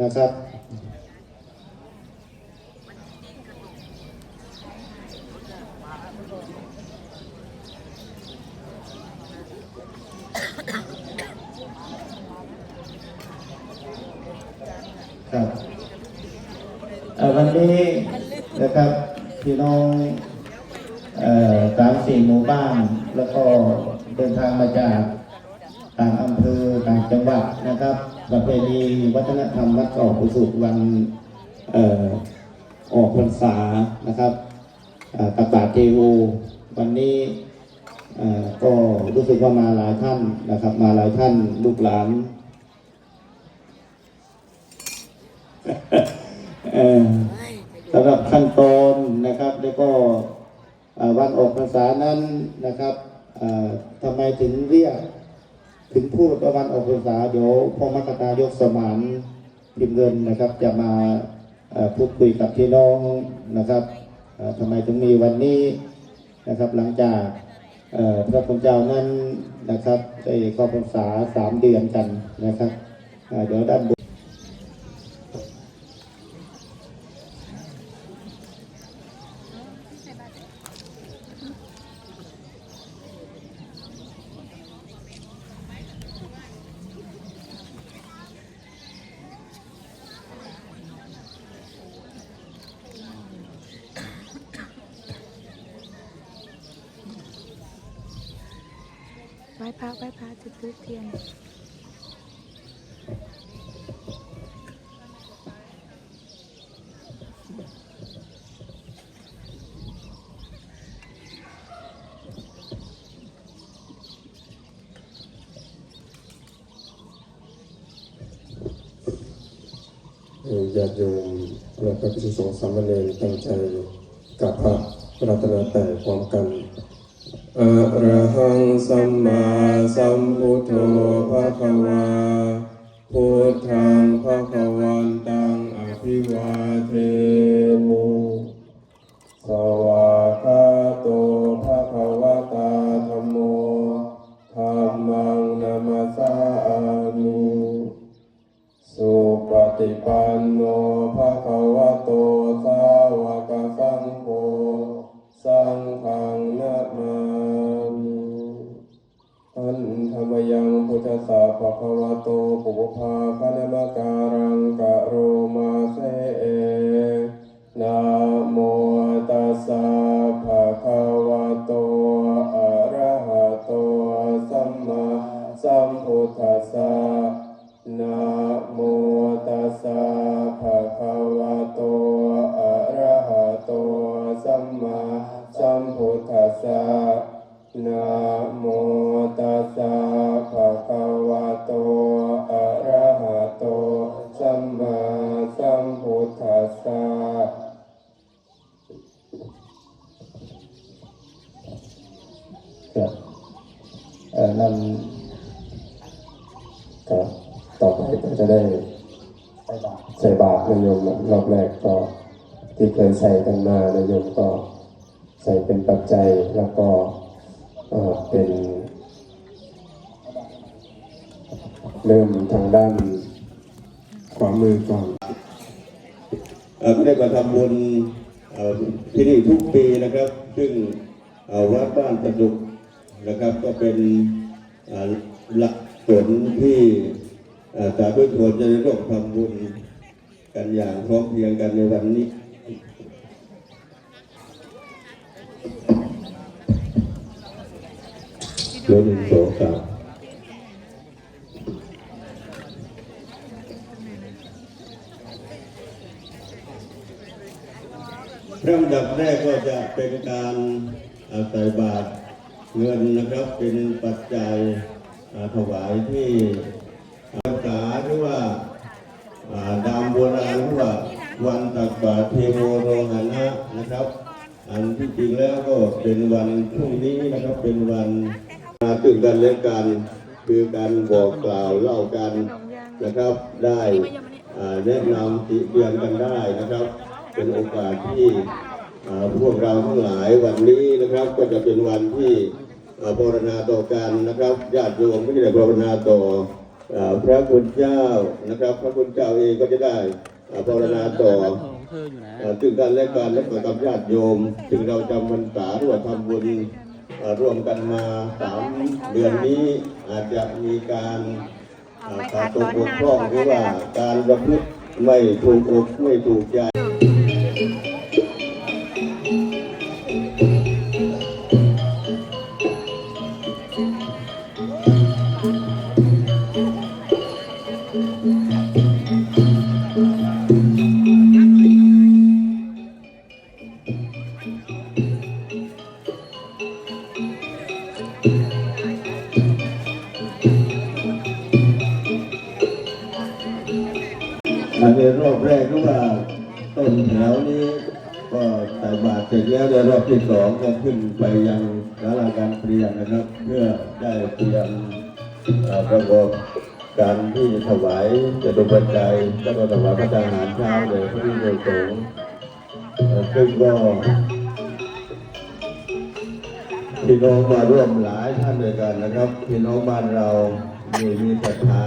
นะครับ ครับอ่อวันนี้นะครับพี่น้องสามสี่หมู่บ้านแล้วก็เดินทางมาจากต่างอำเภอต่างจังหวัดนะครับ ประเพณีวัฒนธรรมวัดเก่ากุสุวันออกพรรษานะครับตากบาตเทโววันนี้ก็รู้สึกว่ามาหลายท่านนะครับ มาหลายท่านลูกหลานสำหรับขั้นตอนนะครับ แล้วก็วันออกพรรษานั้นนะครับทำไมถึงเรียก ถึงพูดว่าวันออกพรรษาเดี๋ยวพ่อมกตายกสมานพิมเงินนะครับ จะมาพูดคุยกับพี่น้องนะครับทำไมถึงมีวันนี้นะครับ หลังจากพระคุณเจ้านั้นนะครับได้เข้าพรรษาสามเดือนกันนะครับเอ่อเดี๋ยวด้านบน ไหว้พระไหว้พระจุดธูปเทียนญาติโยมและพระภิกษุสงฆ์สามเณรตั้งใจกับพระรัตนแต่พร้อมกัน อะระหังสัมมาสัมพุทโธภะคะวาพุทธังภะคะวันตังอภิวาเทมิสวากาโตภะคะวะตาธัมโมธัมมังนามัสสามิสุปฏิปันโนภะคะ สะภะคะวะโตปุปภาคณมการังกะโรมาเสอนะโมตัสสะ ครับเอ่อนำครับต่อไปก็จะได้ใส่บาตรนโยมรอบแรกก็ที่เคยใส่กันมานโยมก็ใส่เป็นปัจจัยแล้วก็เป็นเริ่มทางด้านขวามือก่อนเอ่อได้มาทำบุญที่นี่ทุกปีนะครับ ซึ่งวัดบ้านสนุก นะครับก็เป็นหลักผลที่สาธุชนจะได้ร่วมทำบุญกันอย่างพร้อมเพรียงกันในวันนี้เรื่องหนึ่งสองสาเริ่มดับแรกก็จะเป็นการใส่บาตร เงินนะครับเป็นปัจจัยถวายที่ภาษาหรือว่าดามโบราณหรือว่าวันตักบาตรเทโวโรหณะนะครับ อันที่จริงแล้วก็เป็นวันพรุ่งนี้นะครับ เป็นวันมาตื่นกันและกันคือการบอกกล่าวเล่ากันนะครับ ได้แนะนำติเตือนกันได้นะครับ เป็นโอกาสที่ พวกเราทั้งหลายวันนี้นะครับก็จะเป็นวันที่ภาวนาต่อกันนะครับญาติโยมก็จะได้ภาวนาต่อพระคุณเจ้านะครับ พระคุณเจ้าเองก็จะได้ภาวนาต่อของเธออยู่นะอ่าซึ่งกันและกันและกับญาติโยมซึ่งเราจำพรรษาร่วมทำบุญร่วมกันมาสามเดือนนี้อาจจะมีการขาดตกบกพร่องหรือว่าการระพฤติไม่ถูกอกไม่ถูกใจ อัน ร็จแล้วในรอบที่สองก็ขึ้นไปยังศาลาการเปลี่ยนนะครับ เพื่อได้เตรียมประกอบการที่ถวายจตุปัจจัยแล้วก็ถวายพระทหารเช้าเลยพระที่โดยสงซึ่งก็พี่น้องมาร่วมหลายท่านด้วยกันนะครับพี่น้องบ้านเรามีมีศรัทธา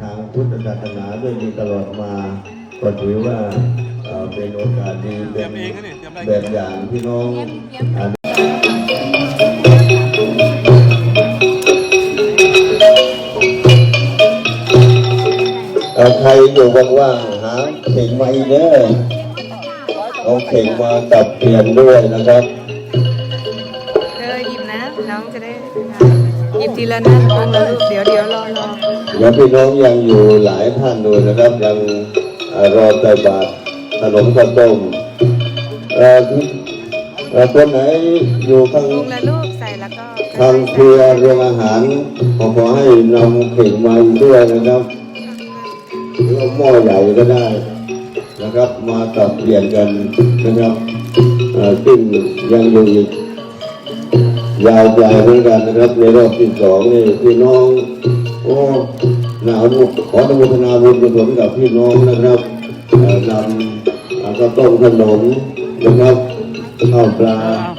ทางพุทธศาสนาด้วยมีตลอดมาก็ถือว่า เอ่อเป็นโอกาสดีเป็นแบบอย่างพี่น้องอ่าเอ่อใครอยู่ว่างๆหาเข่งมาอีกเด้อเอาเข่งมากับเปลี่ยนด้วยนะครับเออหยิบนะน้องจะได้หยิบทีละนัดองละลูกเดี๋ยวเดี๋ยวรอรอแล้วพี่น้องยังอยู่หลายท่านด้วยนะครับยังเอ่อรอใส่บาตร ขนมข้าวต้มเอ่อเอ่อคนไหนอยู่ข้างทางครัวโรงอาหารขอขอให้นำเข่งมาด้วยนะครับหรือเอาหม้อใหญ่ก็ได้นะครับ มาตับเปลี่ยนกันนะครับซึ่งยังอยู่อีกยาวไกลเหมือนกันนะครับ ในรอบที่สองนี่พี่น้องโอ้หนาวุขออนุโมทนาบุญกุศลกับพี่น้องนะครับนำ ข้าวต้มขนมนะครับข้าวปลา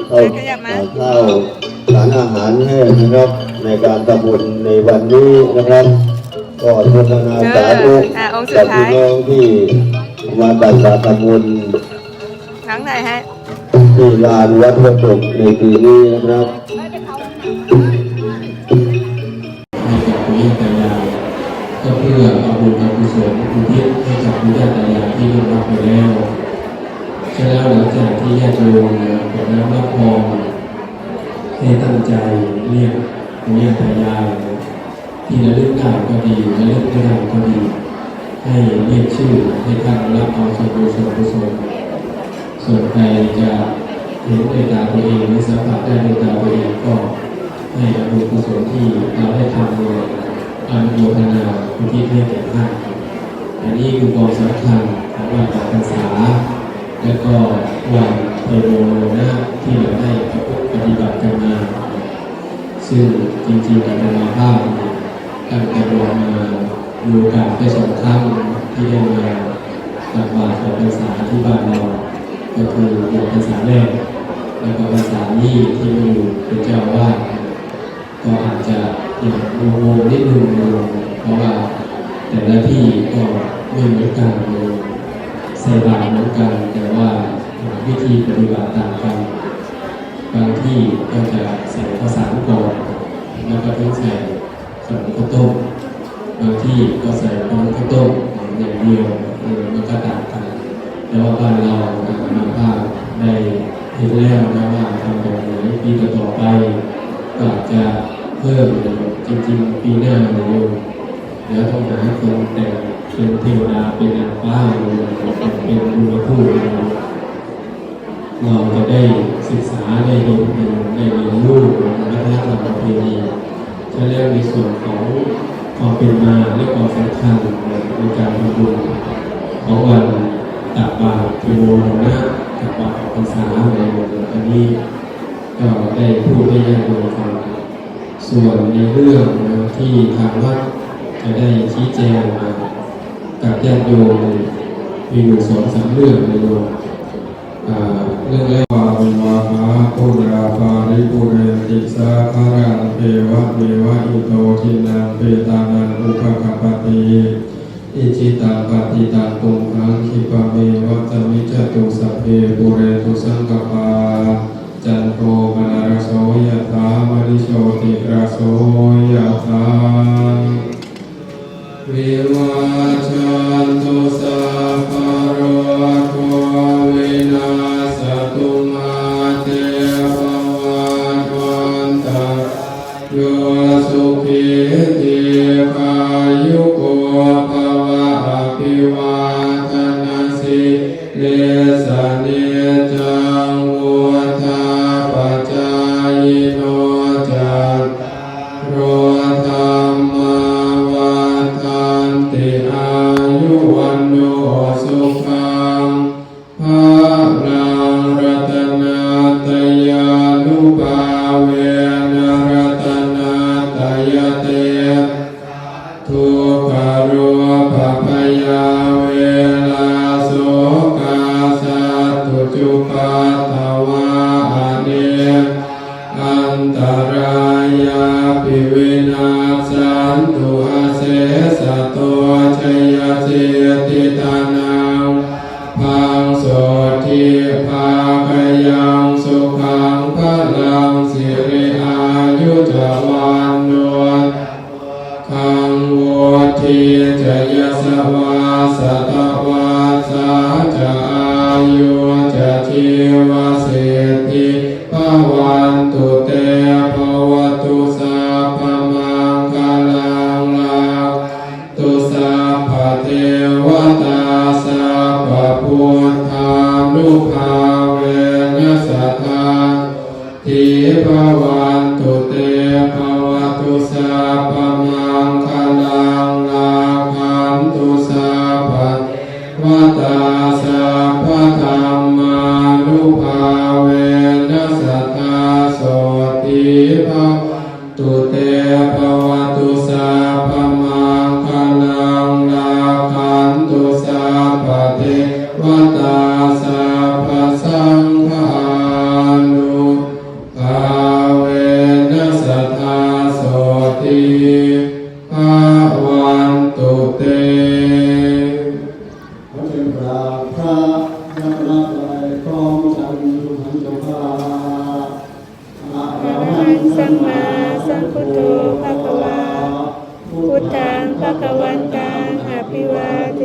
ข้าวอ่าข้าวสารอาหารแห้งนะครับในการทำบุญในวันนี้นะครับ ก็อนุโมทนาสาธุกับพี่น้องที่มาตักบาตรทำบุญครั้งไหนฮะที่ลานวัดพระตกในปีนี้นะครับให้กับปู่ย่าตายายก็เพื่อเอาบุญเอากุศลอุทิศให้กับปู่ย่าตายายที่ล่วงลับไปแล้ว ใช่แล้วหลังจากที่ญาติโยมกดน้ำรับพรให้ตั้งใจเรียกปู่ย่าตายาที่ระลึกได้ก็ดีระลึกไม่ได้ก็ดี ให้เรียกชื่อให้ท่านรับเอาส่วนบุญส่วนกุศลส่วนใครจะเห็นด้วยตาตัวเองหรือสัมผัสได้ด้วยตาตัวเองก็ให้อนุกุศลที่เราได้ทำเนี่ยอนุโมทนาอุทิศให้แก่ท่านอันนี้คือความสำคัญของวันออกพรรษา และก็วันเทโรนะที่เราได้ปฏิบัติกันมา ซึ่งจริงๆการมาภาพเนี่ยตั้งแต่บวมามีโอกาสได้สองครั้งที่ได้มาตักบาตรออกพรรษาที่บ้านเรา ก็คือบวชพรรษาแรกแล้วก็ภาษานี้ที่มาอยู่เป็นเจ้าอาวาก็อาจจะอย่างงงๆนิดนึงเลยเพราะว่าแต่ละที่ก็ไม่เหมือนกันเลย ใส่บาตรเหมือนกัน แต่ว่าวิธีปฏิบัติต่างกัน บางที่ก็จะใส่ภาษานก่อนแล้วก็ต้องใส่ขนมข้าวต้มบางที่ก็ใส่ขนมข้าวต้มอย่างเดียวมันก็ต่างกันแต่ว่าบ้านเรามาภาพได้เห็นแล้วนะว่าทำแบบไหนปีต่อไปก็จะเพิ่มจริงๆปีหน้าเนี่ยแล้วต้องหาคนแต่ง เป็นเทวดาเป็นนางฟ้าเป็นบุญผู้เราจะได้ศึกษาได้เรียนได้เรียนรู้วัฒนธรรมประเพณีใช้แล้วในส่วนของความเป็นมาและความสำคัญในการทำบุญของวันตักบาตรเทโวนะตักบาตรภาษาในวันอันนี้ก็ได้พูดให้ญาติโยมฟังส่วนในเรื่องที่ทางวัดจะได้ชี้แจงมา กับญาติโยมมีอยู่สองสามเรื่องในะโยมเรื่องแรกว่าริวาหาปุราปาริปุเรติสาคารังเทวะเทวะอิโตทินังเปตานังอุปกปปติอิจิตังปฏิตังตุงคังคิปะเม สุ พังโสติภา ก็เป็นพระพระรัตนตรัยพร้อมจันทร์สุพรรณจงพาอะระหังสัมมาสัมพุทโธภะคะวาพุทธังภะคะวันตังอภิวาเท